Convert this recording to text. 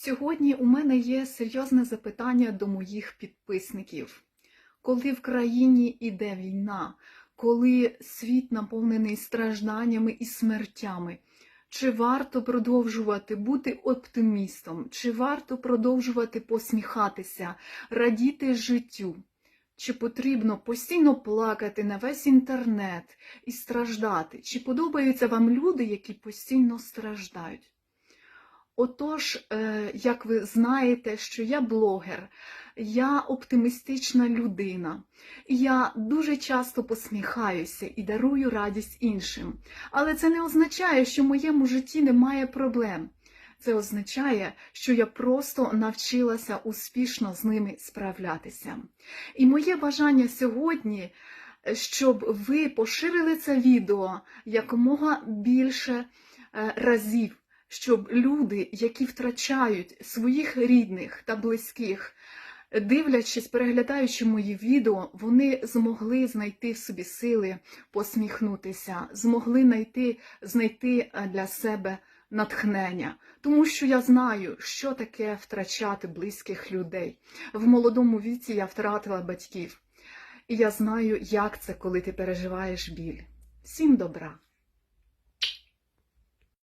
Сьогодні у мене є серйозне запитання до моїх підписників. Коли в країні іде війна, коли світ наповнений стражданнями і смертями, чи варто продовжувати бути оптимістом, чи варто продовжувати посміхатися, радіти життю? Чи потрібно постійно плакати на весь інтернет і страждати? Чи подобаються вам люди, які постійно страждають? Отож, е, як ви знаєте, що я блогер, я оптимістична людина, я дуже часто посміхаюся і дарую радість іншим. Але це не означає, що в моєму житті немає проблем. Це означає, що я просто навчилася успішно з ними справлятися. І моє бажання сьогодні, щоб ви поширили це відео якомога більше е, разів щоб люди, які втрачають своїх рідних та близьких, дивлячись, переглядаючи мої відео, вони змогли знайти в собі сили посміхнутися, змогли знайти, знайти е, для себе натхнення. Тому що я знаю, що таке втрачати близьких людей. В молодому віці я втратила батьків, і я знаю, як це, коли ти переживаєш біль. Всім добра!